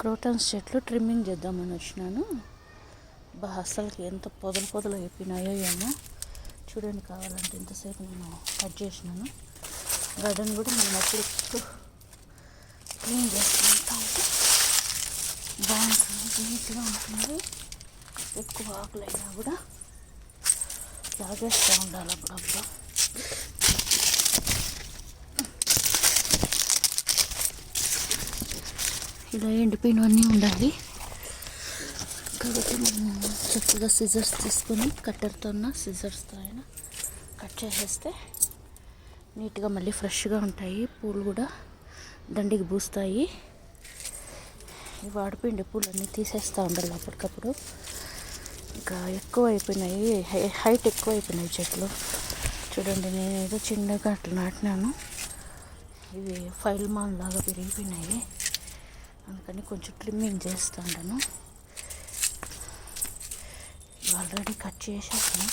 Crotons చెట్లు trimming చేద్దామని వచ్చినాను. బా అసలుకి ఎంత పొదలు పొదలు అయిపోయినాయో ఏమో. చూడండి కావాలంటే ఇంతసేపు నేను కట్ చేసినాను. గార్డెన్ కూడా మనం అప్పుడు క్లీన్ చేసుకుంటా బాగుంటుంది నీట్గా ఉంటుంది. ఎక్కువ ఆకులైనా కూడా లాగేస్తూ ఉండాలి అప్పుడప్పుడు. ఇలా ఎండిపోయినవన్నీ ఉండాలి. కాబట్టి మనం చక్కగా సిజర్స్ తీసుకొని కట్టర్తో సిజర్స్తో అయినా కట్ చేసేస్తే నీట్గా మళ్ళీ ఫ్రెష్గా ఉంటాయి. పూలు కూడా దండికి పూస్తాయి. ఈ వాడిపోయిండే పూలన్నీ తీసేస్తూ ఉండాలి అప్పటికప్పుడు. ఇంకా ఎక్కువ అయిపోయినాయి హై- హైట్ ఎక్కువ అయిపోయినాయి చెట్లు. చూడండి నేను ఏదో చిన్నగా అట్లా నాటినాను. ఇవి ఫైల్ మాన్ లాగా పెరిగిపోయినాయి. అందుకని కొంచెం ట్రిమ్మింగ్ చేస్తాను ఆల్రెడీ కట్ చేసేసాను.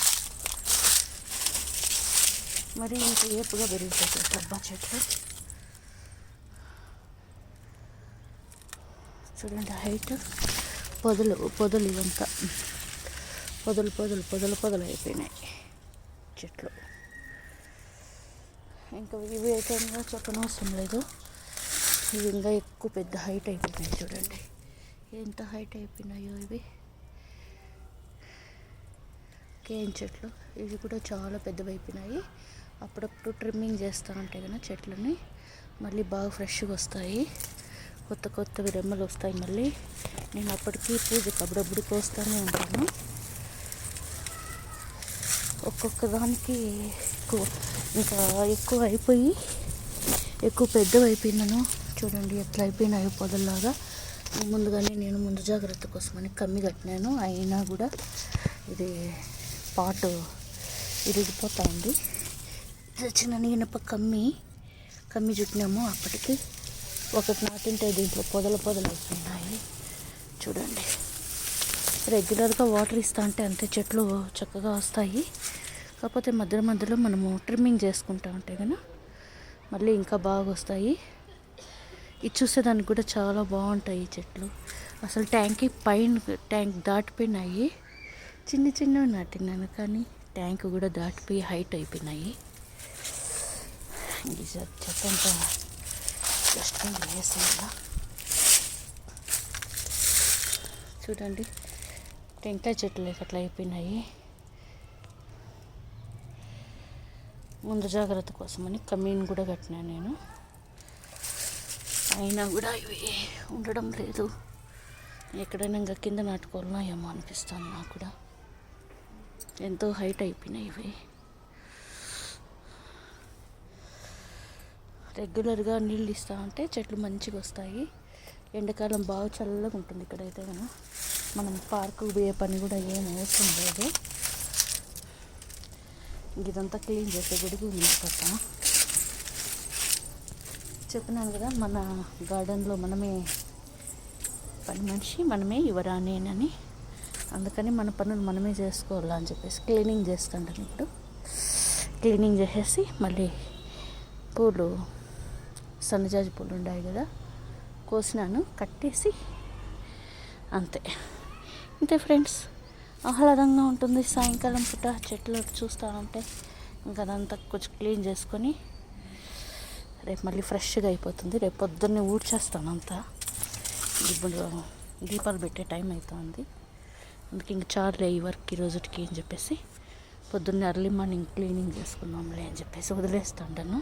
మరి ఇంత ఏపుగా పెరిగిపోతాయి డబ్బా చెట్లు. చూడండి హైట్. పొదలు పొదలు ఇవంతా. పొదలు పొదలు పొదలు పొదలు అయిపోయినాయి చెట్లు. ఇంకా ఇవి చెప్పనవసరం లేదు. ఇవి ఇంకా ఎక్కువ పెద్ద హైట్ అయిపోయినాయి చూడండి. ఎంత హైట్ అయిపోయినాయో ఇవి. కేన్ చెట్లు ఇవి కూడా చాలా పెద్దవి అయిపోయినాయి అప్పుడప్పుడు ట్రిమ్మింగ్ చేస్తూ ఉంటాయి కదా చెట్లని. మళ్ళీ బాగా ఫ్రెష్గా వస్తాయి. కొత్త కొత్తవి రెమ్మలు వస్తాయి మళ్ళీ. నేను అప్పటికి పూజకి అప్పుడప్పుడు కోస్తూనే ఉంటాను. ఒక్కొక్క దానికి ఎక్కువ ఇంకా ఎక్కువ అయిపోయి ఎక్కువ పెద్దవి చూడండి ఎట్లా అయిపోయినాయో పొదల్లాగా. ముందుగానే నేను ముందు జాగ్రత్త కోసమని కమ్మి కట్టినాను. అయినా కూడా ఇది పాటు ఇరిగిపోతా ఉంది. చిన్న ఇనప కమ్మి కమ్మి చుట్టినాము. అప్పటికి ఒకటి నాటింటే దీంట్లో పొదల పొదలు అయిపోయినాయి. చూడండి. రెగ్యులర్గా వాటర్ ఇస్తా అంటే అంతే చెట్లు చక్కగా వస్తాయి. కాకపోతే మధ్య మధ్యలో మనము ట్రిమ్మింగ్ చేసుకుంటా ఉంటే కదా. మళ్ళీ ఇంకా బాగా వస్తాయి. ఇది చూసేదానికి కూడా చాలా బాగుంటాయి ఈ చెట్లు. అసలు ట్యాంక్కి పైన ట్యాంక్ దాటిపోయినాయి. చిన్న చిన్నవి నాటినాను కానీ ట్యాంక్ కూడా దాటిపోయి హైట్ అయిపోయినాయి. ఈ చె- చెత్త చూడండి టెంకాయ చెట్లు అట్లా అయిపోయినాయి. ముందు జాగ్రత్త కోసమని కమీన్ కూడా కట్టినా నేను. అయినా కూడా ఇవి ఉండడం లేదు. ఎక్కడైనా ఇంకా కింద నాటుకోవాలన్నా ఏమో అనిపిస్తుంది నాకు కూడా. ఎంతో హైట్ అయిపోయినాయి ఇవి. రెగ్యులర్గా నీళ్ళు ఇస్తా ఉంటే చెట్లు మంచిగా వస్తాయి. ఎండాకాలం బాగా చల్లగా ఉంటుంది ఇక్కడైతే మనం మనం పార్కు పోయే పని కూడా ఏం అవసరం లేదు. ఇదంతా క్లీన్ చేసే గుడికి ఉంది పక్క చెప్పినాను కదా మన గార్డెన్లో మనమే పని మనిషి మనమే యువరాణేనని అందుకని మన పనులు మనమే చేసుకోవాలా అని చెప్పేసి క్లీనింగ్ చేస్తుంటాను ఇప్పుడు. క్లీనింగ్ చేసేసి మళ్ళీ పూలు సన్నజాజి పూలు ఉన్నాయి కదా కోసినాను కట్టేసి అంతే. అంతే ఫ్రెండ్స్ ఆహ్లాదంగా ఉంటుంది. సాయంకాలం పూట చెట్లు చూస్తూ ఉంటే ఇంకా అదంతా కొంచెం క్లీన్ చేసుకొని రేపు మళ్ళీ ఫ్రెష్గా అయిపోతుంది. రేపు పొద్దున్నే ఊడ్చేస్తాను అంతా. ఇప్పుడు దీపాలు పెట్టే టైం అవుతుంది అందుకే ఇంక చాలులే ఈ వర్క్ ఈ రోజుకి అని చెప్పేసి పొద్దున్నే అర్లీ మార్నింగ్ క్లీనింగ్ చేసుకుందాంలే అని చెప్పేసి వదిలేస్తాను